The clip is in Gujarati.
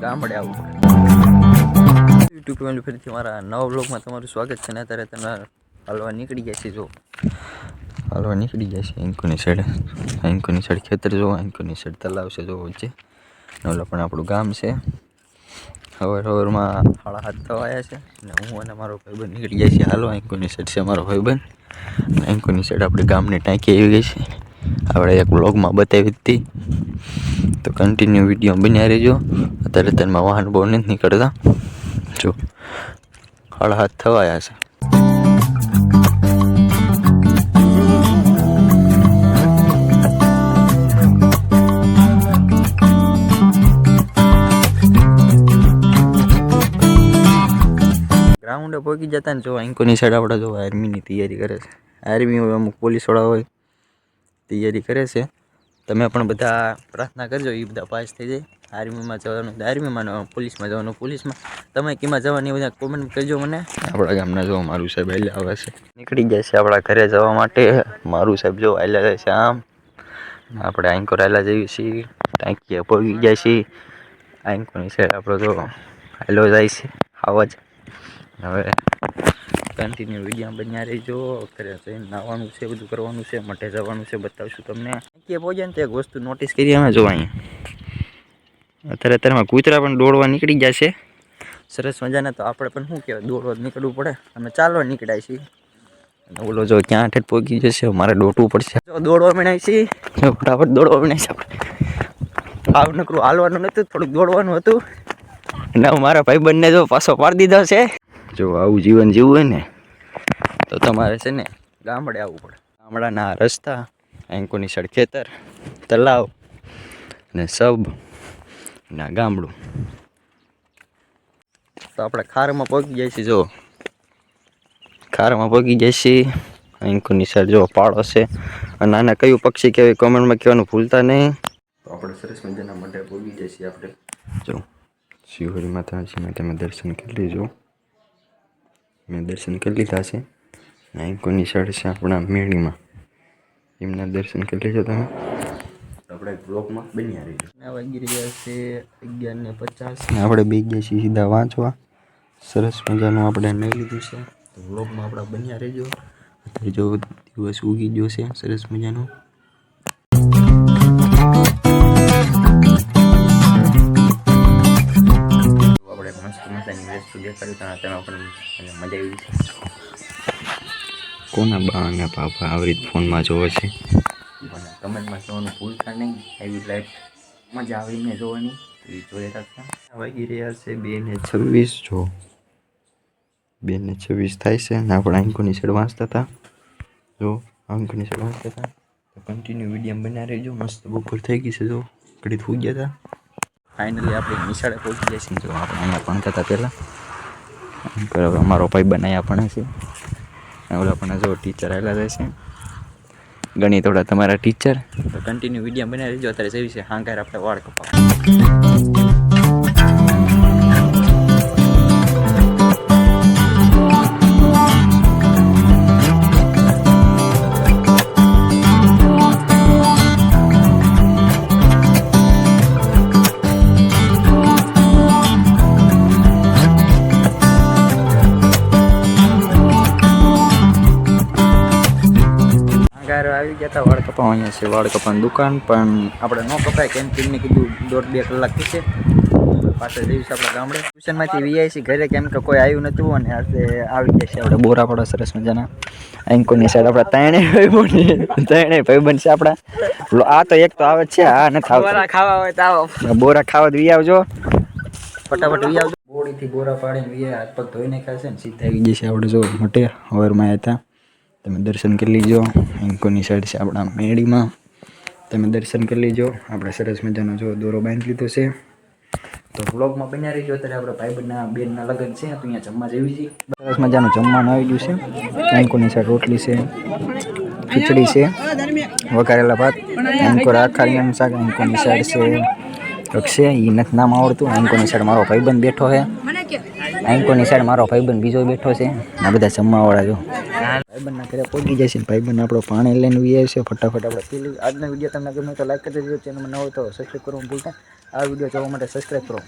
ગામડે આવવું પડે. યુટ્યુબ ફેમિલી ફરીથી મારા નવા બ્લોગમાં તમારું સ્વાગત છે ને અત્યારે તમે હાલવા નીકળી ગયા છે જો. હાલવા નીકળી ગયા છે એન્કોની સાઈડ એન્કોની સાઈડ ખેતર જો એન્કોની સાઈડ તલાવ છે, જો, વચ્ચે. ને ઓલા પણ આપણું ગામ છે. હવાર હવારમાં હાળા હાથ થવા આવ્યા છે. ને હું અને મારો ભાઈબંધ નીકળી ગયા છીએ હાલો એન્કોની સાઈડ છે મારો ભાઈબંધ. એન્કોની સાઈડ આપણે ગામની ટાંકી આવી ગઈ છે. આપણે એક બ્લોગમાં બતાવી હતી. તો કન્ટિન્યુ વીડિયો બન્યા રહેજો. અત્યારે તેમાં વાહન બહુ નથી નીકળતા. જો હળહાથ હાથ થવા છે ગ્રાઉન્ડે પહોંચી જતા ને જો એન્કોની સાઈડ આપણે જો આર્મીની તૈયારી કરે છે. આર્મી હોય, અમુક પોલીસવાળા હોય, તૈયારી કરે છે. તમે પણ બધા પ્રાર્થના કરજો એ બધા પાસ થઈ જાય. આર્મીમાં જવાનું, આર્મીમાં પોલીસમાં જવાનું, પોલીસમાં. તમે કેમાં જવાની બધા કોમેન્ટ કરજો મને. આપણા ગામના જો મારું સાહેબ હાલ્યા આવે છે. નીકળી જાય છે આપણા ઘરે જવા માટે. મારું સાહેબ જો હાલ્યા જાય છે આમ. આપણે આંકોર હાલ્યા જઈએ છીએ. ટાંકીએ પગી જાય છે આંકોની સાઈડ આપણો જો હાલો જાય છે. આવા જ. હવે કન્ટિન્યુ વીડિયો બન્યા રહીજો. અત્યારે જઈને નાવાનું છે, બધું કરવાનું છે મઠે જવાનું છે, બતાવશું તમને. કે પહોંચે ને તો એક વસ્તુ નોટિસ કરી અમે જો અહીંયા અત્યારે અત્યારમાં કૂતરા પણ દોડવા નીકળી ગયા છે. સરસ મજાના તો આપણે પણ શું કહેવાય, દોડવા નીકળવું પડે. અમે ચાલવા નીકળાય છીએ. અને ઓલો જો ક્યાં ઠેઠ પહોંચી જશે મારે દોડવું પડશે. જો દોડવા મળ્યા છીએ. જો ફટાફટ દોડવા મળ્યા છે આપણે. આવ નકરું હાલવાનું નહોતું થોડુંક દોડવાનું હતું. ના મારા ભાઈબંધને જો પાછો પાડી દીધો છે. જો આવું જીવન જીવવું હોય ને તો તમારે છે ને ગામડે આવવું પડે. ગામડાના રસ્તા એન્કોની સાઈડ ખેતર તલાવ ને સબ ના ગામડું. તો આપણે ખારમાં પગી જાય છે જો. ખારમાં પગી જાય છે એન્કોની સાઈડ જો પાડો છે. અને આને કયું પક્ષી કહેવાય કોમેન્ટમાં કહેવાનું ભૂલતા નહીં. તો આપણે સરસ મજાના માટે પગી જાય છીએ આપણે. જો શિવરી માતાજીમાં તમે દર્શન કરી લેજો. મેં દર્શન કરી લીધા છે. નાયકોની સાઈડ છે આપણા મેળીમાં એમના દર્શન કરી લેજો તમે. આપણે બ્લોકમાં બન્યા રહીજો વાગી રહ્યા છે અગિયાર ને પચાસ. આપણે બે ગયા છીએ સીધા વાંચવા. સરસ મજાનું આપણે નહીં લીધું છે. તો બ્લોકમાં આપણા બન્યા રહેજો. અત્યારે જો દિવસ ઉગી ગયો છે સરસ મજાનો. આપણે મસ્ત મજાની વસ્તુ દેખાડ્યું તમે પણ મને મજા આવી છે કોના બા અને પાપા આવી રીત ફોનમાં જોવે છે? મને કમેન્ટમાં જોવાનું ભૂલતા નહીં. એવી લાઈફ મજા આવીને જોવાની. એ જોઈ રાખતા વાગી રહ્યા છે બે ને છવ્વીસ. જો બે ને છવ્વીસ થાય છે ને આપણે અંકોની સાઈડ વાંચતા હતા. જો અંકોની સાઈડ વાંચતા હતા. તો કન્ટિન્યુ વીડિયો બનાવી રહેજો. મસ્ત બપોર થઈ ગઈ છે જો. ઘડી થઈ ગયા હતા. ફાઇનલી આપણે નિશાળે પહોંચી જઈશું. જો આપણે અહીંયા ભણતા હતા પહેલાં. બરાબર, અમારો ભાઈ બનાવ્યા પણ છે ઓલા પણ જો ટીચર આવેલા રહે છે ગણિત થોડા તમારા ટીચર તો કન્ટિન્યુ વીડિયો બનાવી દેજો, અત્યારે જેવી છે હાંકાર આપણે વાળ કપાવ આવી ગયા હતા વાળ કપાવા અહીંયા છે વાળ કપાવાની દુકાન પણ આપણે ન કપાય કેમ કે કીધું દોઢ બે કલાક થશે પાછળ જઈશું આપણા ગામડે. ટ્યુશનમાંથી વીઆઈ છે ઘરે કેમ કે કોઈ આવ્યું નહોતું અને આજે આવી ગયા છે આપણે બોરાપાડા સરસ મજાના. એન્કોની સાઈડ આપણા ત્રણે ભાઈ ત્રણે ભાઈ બનશે આપણા. આ તો એક તો આવે જ છે આ નથી આવતો. ખાવા હોય તો આવો. બોરા ખાવા વી આવજો. ફટાફટ વી આવજો. બોડીથી બોરા પાડીને વી હાથ પગ ધોઈ નાખ્યા છે ને સીધા આવી જશે આપણે જો મટે હવારમાં હતા તમે દર્શન કરી લીજો. એન્કોની સાઈડ છે આપણા મેળીમાં તમે દર્શન કરી લીજો. આપણે સરસ મજાનો જો દોરો બાંધી લીધો છે. તો વ્લોગમાં બન્યા રહીજો. અત્યારે આપણે ભાઈબંધના બેનના લગ્ન છે. તો અહીંયા જમવા જેવી છે. સરસ મજાનું જમવાનું આવી ગયું છે. એન્કોની સાઈડ રોટલી છે, ખીચડી છે, વઘારેલા ભાત એન્કો રાખારિયાનું શાક એન્કોની સાઈડ છે છે એ નથી નામ આવડતું. એન્કોની સાઈડ મારો ભાઈબંધ બેઠો છે. એન્કોની સાઈડ મારો ભાઈબંધ બીજો બેઠો છે. આ બધા જમવાવાળા જો. કાન ભાઈબંધના કર્યા પહોંચી જાય છે ભાઈબંધ આપણો પાણી લઈને વી છે, ફટાફટ આપણે પેલી આજનો વીડિયો તમને ગમે તો લાઈક કરી દેજો ચેનલમાં ન તો સબસ્ક્રાઈબ કરવું ભૂલતા. આ વીડિયો જોવા માટે સબસ્ક્રાઈબ કરો.